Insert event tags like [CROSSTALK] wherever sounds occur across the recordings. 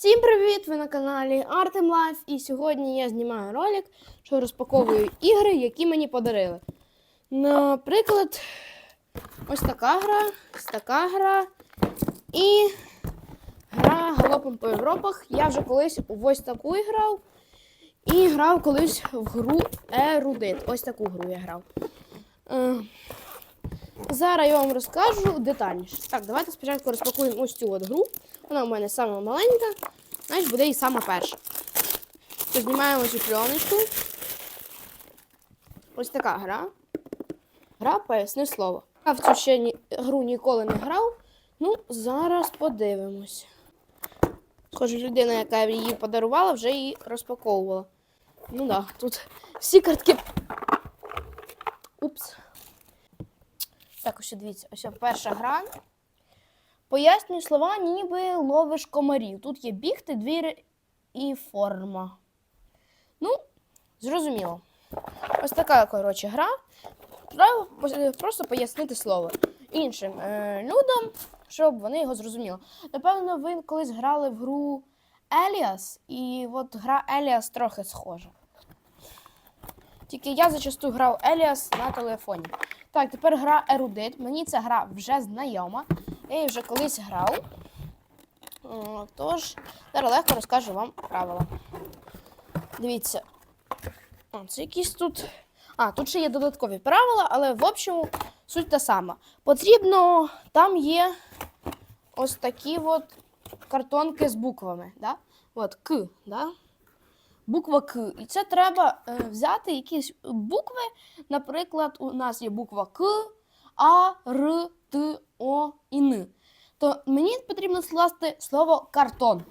Всім привіт! Ви на каналі Artem Life і сьогодні я знімаю ролик, що розпаковую ігри, які мені подарили. Наприклад, ось така гра, така гра і гра Галопом по Європах. Я вже колись у ось таку грав. І грав колись в гру Ерудит. Ось таку гру я грав. Зараз я вам розкажу детальніше. Так, давайте спочатку розпакуємо ось цю от гру. Вона у мене сама маленька, значить буде і сама перша. То цю пленочку. Ось така гра. Гра поясни слово. Я в цю ще ні, гру ніколи не грав. Ну, зараз подивимось. Схоже, людина, яка її подарувала, вже її розпаковувала. Ну так, да, тут всі картки. Так, ось дивіться, ось перша гра. Пояснюю слова, ніби ловиш комарів. Тут є бігти, двір і форма. Ну, зрозуміло. Ось така, коротше, гра. Треба просто пояснити слово іншим е, людям, щоб вони його зрозуміли. Напевно, ви колись грали в гру Еліас, і от гра Еліас трохи схожа. Тільки я зачасту грав Еліас на телефоні. Так, тепер гра Ерудит. Мені ця гра вже знайома. Я її вже колись грав. Тож, зараз легко розкажу вам правила. Дивіться. О, це якісь тут. А, тут ще є додаткові правила, але в общому суть та сама. Потрібно, там є ось такі от картонки з буквами. Да? От К, да? Буква К. І це треба е, взяти якісь букви. Наприклад, у нас є буква К, А, Р, Т, О і Н. То мені потрібно скласти слово картон.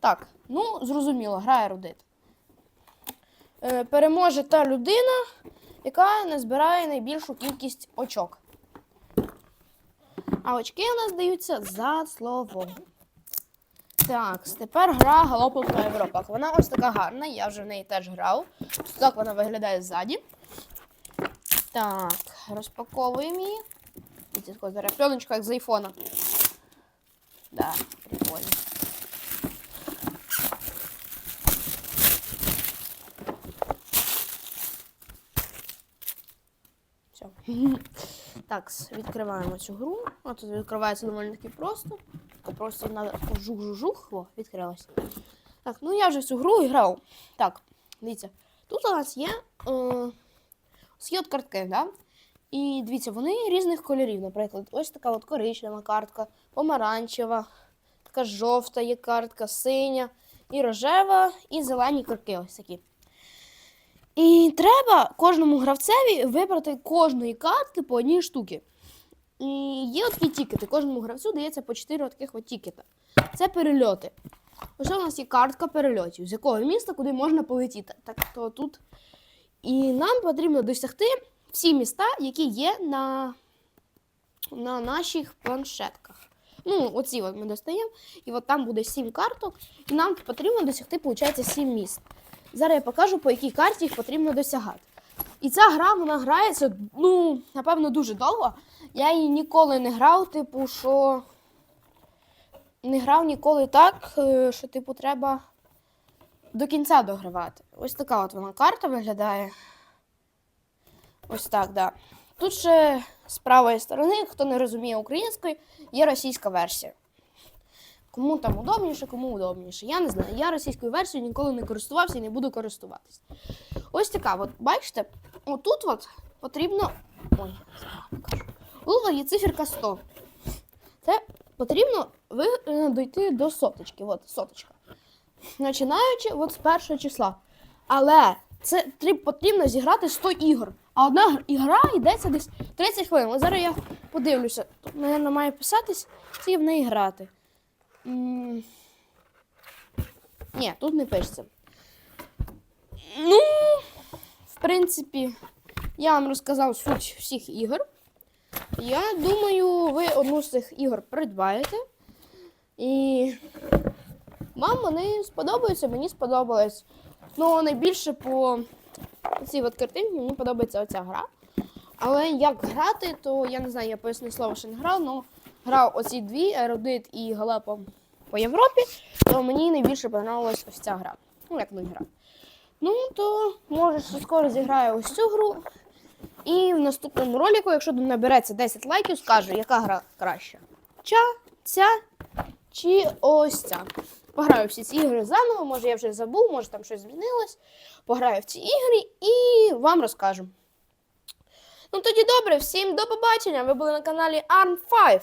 Так, ну, зрозуміло, грає Рудит. Е, переможе та людина, яка назбирає найбільшу кількість очок. А очки у нас даються за словом. Так, тепер гра Галопом по Європах. Вона ось така гарна, я вже в неї теж грав. Так вона виглядає ззаді. Так, розпаковуємо її. Зараз пленочка, як з айфона. Да, прикольно. Все. [LAUGHS] Так, відкриваємо цю гру. О, тут відкривається доволі таки просто. Тако Просто треба жух-жух-жух. О, відкрилось. Так, ну я вже цю гру грав. Так, дивіться. Тут у нас є. Е, є от картки, да? І дивіться, вони різних кольорів. Наприклад, ось така от коричнева картка, помаранчева, така жовта є картка, синя, і рожева, і зелені картки ось такі. І треба кожному гравцеві вибрати кожної картки по одній штуці. І є такі тікети. Кожному гравцю дається по 4 таких тікета. Це перельоти. Ось у нас є картка перельотів, з якого міста куди можна полетіти. Так то тут. І нам потрібно досягти всі міста, які є на, на наших планшетках. Ну, оці от ми достаємо, і от там буде 7 карток, і нам потрібно досягти, виходить, 7 міст. Зараз я покажу, по якій карті їх потрібно досягати. І ця гра вона грається, ну, напевно, дуже довго. Я її ніколи не грав, типу, що не грав ніколи так, е, що, типу, треба до кінця догравати. Ось така от вона карта виглядає. Ось так, да. Тут ще з правої сторони, хто не розуміє української, є російська версія. Кому там удобніше, кому удобніше. Я не знаю. Я російською версією ніколи не користувався і не буду користуватись. Ось така, от, бачите, отут от потрібно. Ой, покажу. Тут є циферка 100. Це потрібно ви, е, дойти до соточки. От соточка. Починаючи от з першого числа. Але це потрібно зіграти 100 ігор. А одна гр- ігра йдеться десь 30 хвилин. От зараз я подивлюся. Тут, мабуть, має писатись, скільки в неї грати. М, Ні, тут не пишеться. Ну, в принципі, я вам розказав суть всіх ігор. Я думаю, ви одну з цих ігор придбаєте. І вам вони сподобаються, мені сподобалось. Ну, найбільше по цій от картинці мені подобається оця гра. Але як грати, то я не знаю, я поясню слово, що не грав, але грав оці дві, ерудит і галопом по Європі, то мені найбільше понравилась ось ця гра. Ну, як мені гра. Ну, то може що скоро зіграю ось цю гру. І в наступному ролику, якщо набереться 10 лайків, скажу, яка гра краща. Ча, ця чи ось ця. Пограю всі ці ігри заново, може я вже забув, може там щось змінилось. Пограю в ці ігри і вам розкажу. Ну тоді добре, всім до побачення. Ви були на каналі ARM 5.